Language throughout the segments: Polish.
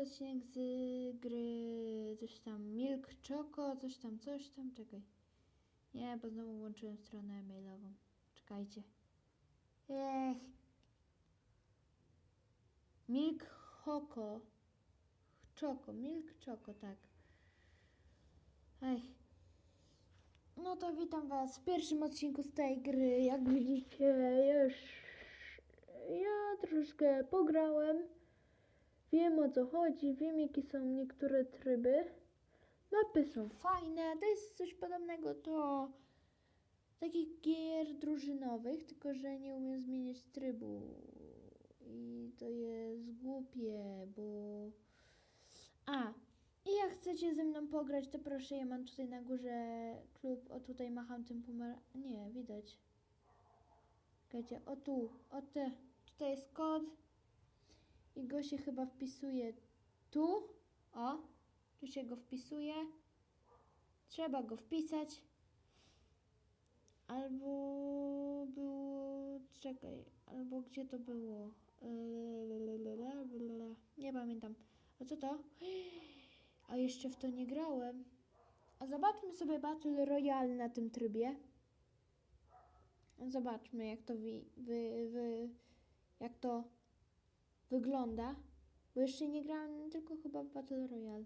odcinek z gry, coś tam, Milk Choco, coś tam, coś tam, czekaj. Nie, bo znowu włączyłem stronę mailową. Czekajcie. Ech. Milk Choco. Choco, Milk Choco, tak. Ej. No to witam was w pierwszym odcinku z tej gry. Jak widzicie, już ja troszkę pograłem. Wiem o co chodzi, wiem jakie są niektóre tryby. Mapy są fajne, to jest coś podobnego do takich gier drużynowych, tylko że nie umiem zmieniać trybu. I to jest głupie, bo... A, i jak chcecie ze mną pograć, to proszę, ja mam tutaj na górze klub, o tutaj macham tym pomar... Nie, widać. Czekajcie, o tu, o te, tutaj jest kod i go się chyba wpisuje tu, o, tu się go wpisuje, trzeba go wpisać, albo było, czekaj, albo gdzie to było, nie pamiętam, a co to? A jeszcze w to nie grałem. A zobaczmy sobie Battle Royale na tym trybie. Zobaczmy, jak to wi, wy, wy, jak to wygląda. Bo jeszcze nie grałem tylko chyba w Battle Royale.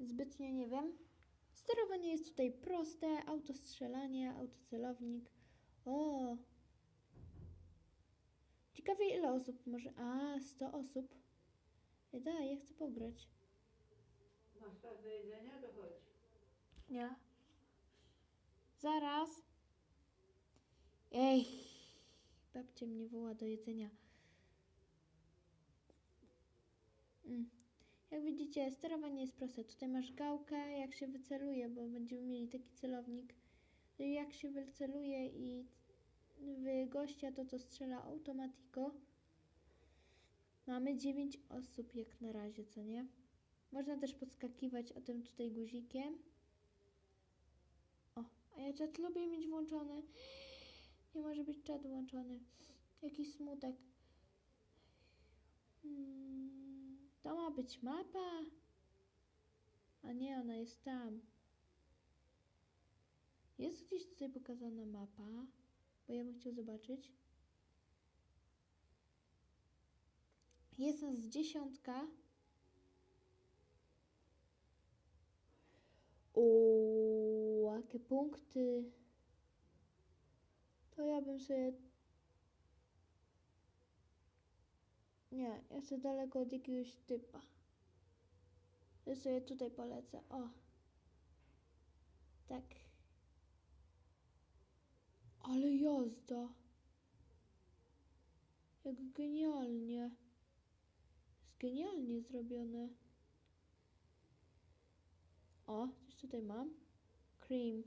Zbytnio nie wiem. Sterowanie jest tutaj proste. Autostrzelanie, autocelownik. O! Ciekawie ile osób może... A, 100 osób. Ej, daj, ja chcę pograć. Masz czas do jedzenia? To chodź. Nie. Zaraz. Ej. Babcia mnie woła do jedzenia. Mm. Jak widzicie, sterowanie jest proste. Tutaj masz gałkę, jak się wyceluje, bo będziemy mieli taki celownik. No jak się wyceluje i w gościa, to to strzela automatiko. Mamy 9 osób jak na razie, co nie? Można też podskakiwać o tym tutaj guzikiem. O, a ja czat lubię mieć włączony. Nie może być czat włączony. Jaki smutek. Hmm, to ma być mapa? A nie, ona jest tam. Jest gdzieś tutaj pokazana mapa, bo ja bym chciał zobaczyć. Jest nas dziesiątka. O, jakie punkty. To ja bym sobie. Nie, chcę daleko od jakiegoś typa. Ja sobie tutaj polecę. O. Tak. Ale jazda. Jak genialnie. Jest genialnie zrobione. O, coś tutaj mam. Cream.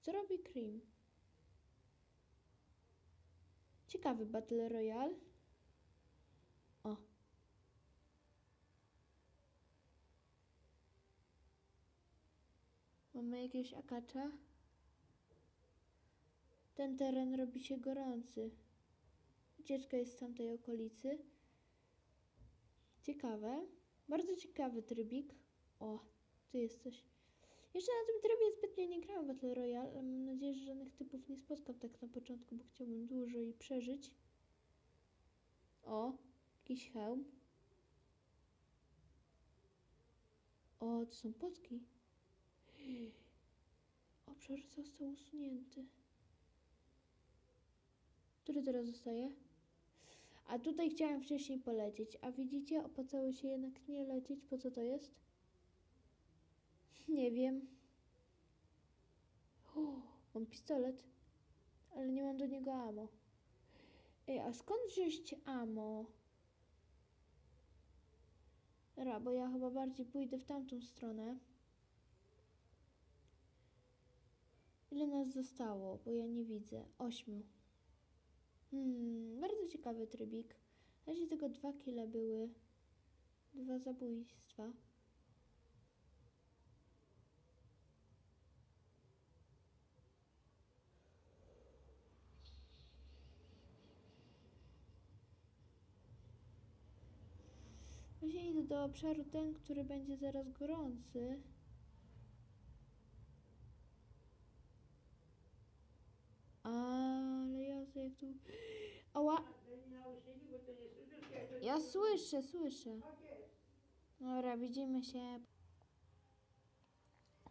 Co robi Cream? Ciekawy Battle Royale. Mamy jakiegoś akacza. Ten teren robi się gorący. Ucieczka jest z tamtej okolicy. Ciekawe. Bardzo ciekawy trybik. O, tu jest coś. Jeszcze na tym trybie zbytnio nie grałem w Battle Royale, ale mam nadzieję, że żadnych typów nie spotkam tak na początku, bo chciałbym dłużej przeżyć. O, jakiś hełm. O, to są potki. Obszar został usunięty. Który teraz zostaje? A tutaj chciałem wcześniej polecieć. A widzicie, opłacało się jednak nie lecieć. Po co to jest? Nie wiem. O, mam pistolet, ale nie mam do niego amo. Ej, a skąd wziąć amo? Dobra, bo ja chyba bardziej pójdę w tamtą stronę. Ile nas zostało? Bo ja nie widzę. Ośmiu. Hmm, bardzo ciekawy trybik. Na razie tylko dwa kile były. Dwa zabójstwa. idę do obszaru ten, który będzie zaraz gorący. Ale ja jak tu... Ała! Ja słyszę, słyszę. Dobra, widzimy się.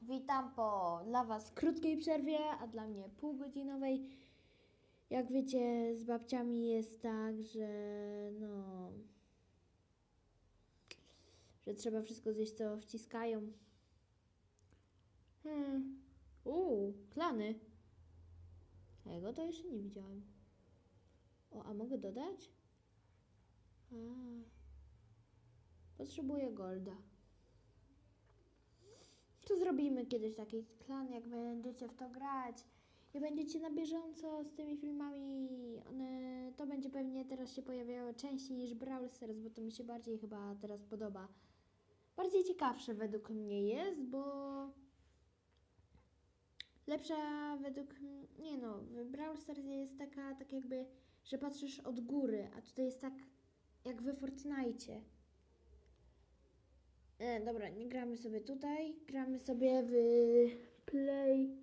Witam po dla Was krótkiej przerwie, a dla mnie półgodzinowej. Jak wiecie, z babciami jest tak, że no. że trzeba wszystko zjeść, co wciskają. Hmm. Uuu, klany. Tego to jeszcze nie widziałem. O, a mogę dodać? A. Potrzebuję golda. To zrobimy kiedyś taki klan, jak będziecie w to grać i będziecie na bieżąco z tymi filmami. One, to będzie pewnie teraz się pojawiało częściej niż Brawl Stars, bo to mi się bardziej chyba teraz podoba. Bardziej ciekawsze według mnie jest, bo lepsza według nie no, w Brawl Stars jest taka tak jakby, że patrzysz od góry, a tutaj jest tak jak we Fortnite. E, dobra, nie gramy sobie tutaj. Gramy sobie w play,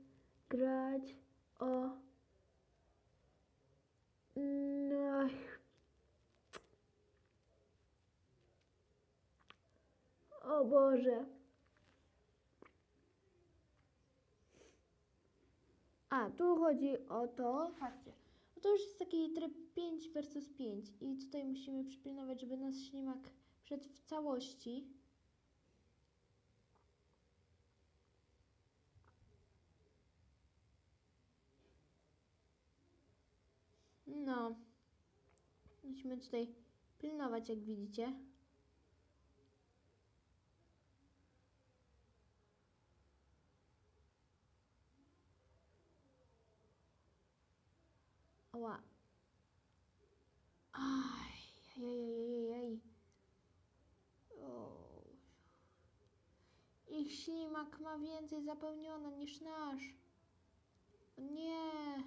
grać o. No. O Boże. A, tu chodzi o to. Patrzcie. No to już jest taki tryb 5 versus 5 i tutaj musimy przypilnować, żeby nasz ślimak wszedł w całości. No. Musimy tutaj pilnować, jak widzicie. Ich ślimak ma więcej zapełnione niż nasz. Nie.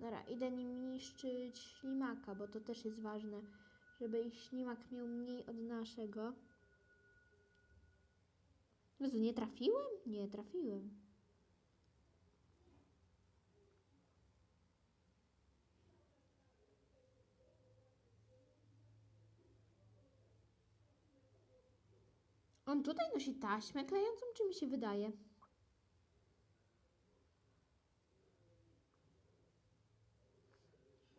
Dobra, idę nim niszczyć ślimaka, bo to też jest ważne, żeby ich ślimak miał mniej od naszego. Jezu, nie trafiłem? Nie, trafiłem. On tutaj nosi taśmę klejącą, czy mi się wydaje?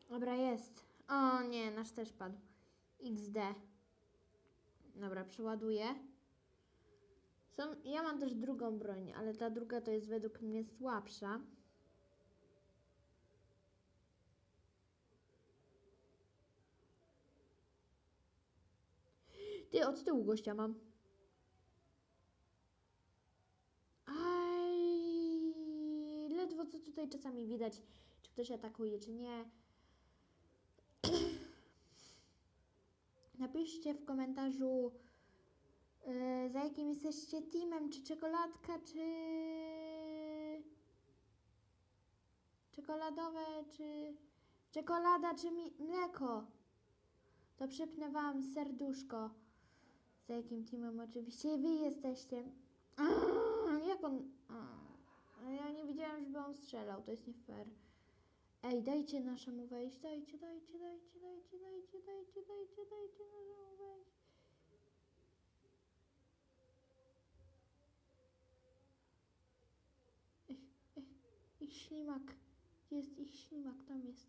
Dobra, jest. O nie, nasz też padł. XD. Dobra, przeładuję. Są, ja mam też drugą broń, ale ta druga to jest według mnie słabsza. Ty, od tyłu gościa mam. Aj, ledwo co tutaj czasami widać, czy ktoś atakuje, czy nie. Napiszcie w komentarzu, yy, za jakim jesteście teamem, czy czekoladka, czy czekoladowe, czy czekolada, czy mleko. To przypnę wam serduszko. Za jakim teamem oczywiście wy jesteście. Aaaa, jak on... Aaaa, ja nie widziałem, żeby on strzelał, to jest nie fair. Ej, dajcie naszemu wejść, dajcie, dajcie, dajcie, dajcie, dajcie, dajcie, dajcie, dajcie naszemu wejść. Ich, ich, ich ślimak. Jest ich ślimak? Tam jest.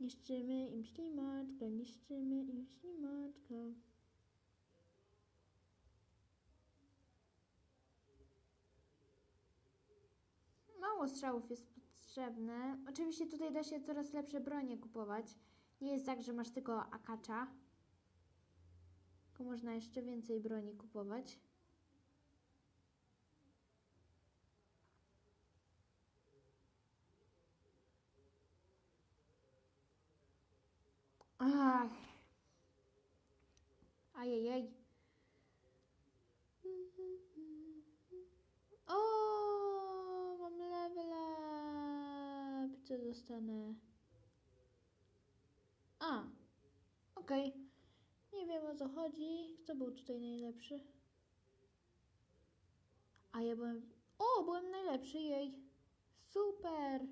Niszczymy im ślimaczka, niszczymy im ślimaczka. Mało strzałów jest potrzebne. Oczywiście tutaj da się coraz lepsze bronie kupować. Nie jest tak, że masz tylko akacza. Tylko można jeszcze więcej broni kupować. Ach. Ajajaj. O, mam level up. Co dostanę? A, okej. Okay. Nie wiem o co chodzi. Kto był tutaj najlepszy? A ja byłem... O, byłem najlepszy, jej. Super.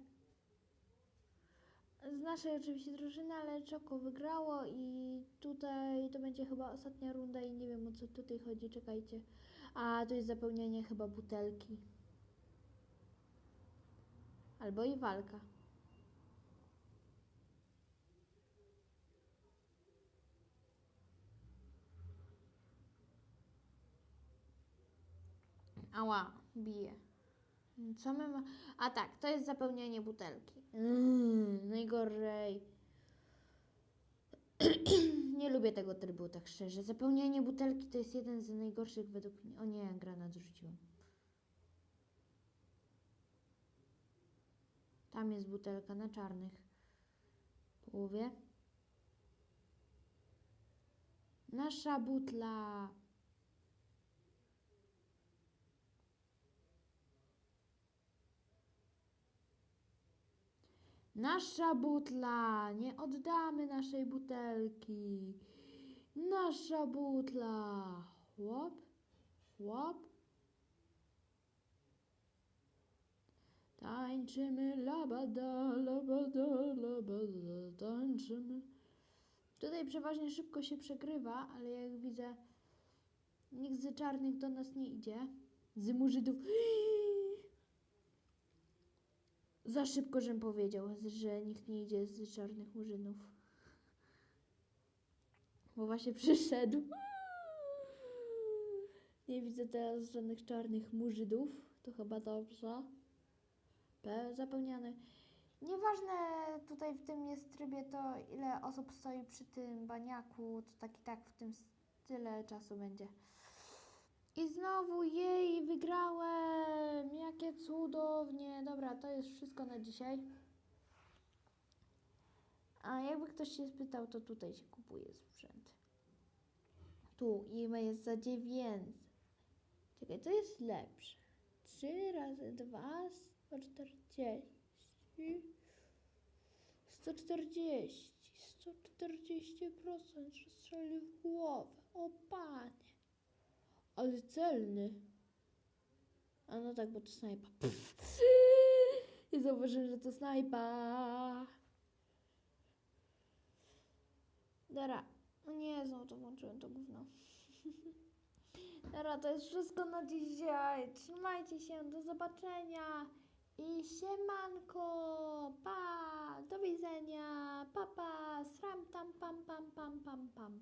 Z naszej oczywiście drużyny, ale Czoko wygrało i tutaj to będzie chyba ostatnia runda i nie wiem o co tutaj chodzi, czekajcie. A, to jest zapełnianie chyba butelki. Albo i walka. Ała, bije. Co my ma... A tak, to jest zapełnianie butelki. Yy, najgorzej. nie lubię tego trybu, tak szczerze. Zapełnianie butelki to jest jeden z najgorszych według mnie. O nie, granat rzuciłam. Tam jest butelka na czarnych. Połowie. Nasza butla. Nasza butla. Nie oddamy naszej butelki. Nasza butla. Chłop, chłop. Tańczymy labada, labada, labada, tańczymy. Tutaj przeważnie szybko się przegrywa, ale jak widzę, nikt z czarnych do nas nie idzie. Z murzydów. Za szybko, żem powiedział, że nikt nie idzie z czarnych murzynów. Bo właśnie przyszedł. Nie widzę teraz żadnych czarnych murzydów. To chyba dobrze. P zapełniany. Nieważne tutaj w tym jest trybie to ile osób stoi przy tym baniaku, to tak i tak w tym tyle czasu będzie. I znowu jej wygrałem! Jakie cudownie! Dobra, to jest wszystko na dzisiaj. A jakby ktoś się spytał, to tutaj się kupuje sprzęt. Tu i jest za 9. Czekaj, to jest lepsze. 3 razy 2 140. 140. 140% że strzelił w głowę. O panie. Ale celny. A no tak, bo to snajpa. I zauważyłem, że to snajpa. Dobra. No nie, znowu to włączyłem to gówno. Dobra, to jest wszystko na dzisiaj. Trzymajcie się, do zobaczenia. I siemanko, pa, do widzenia, papa, pa, sram tam pam pam pam pam pam.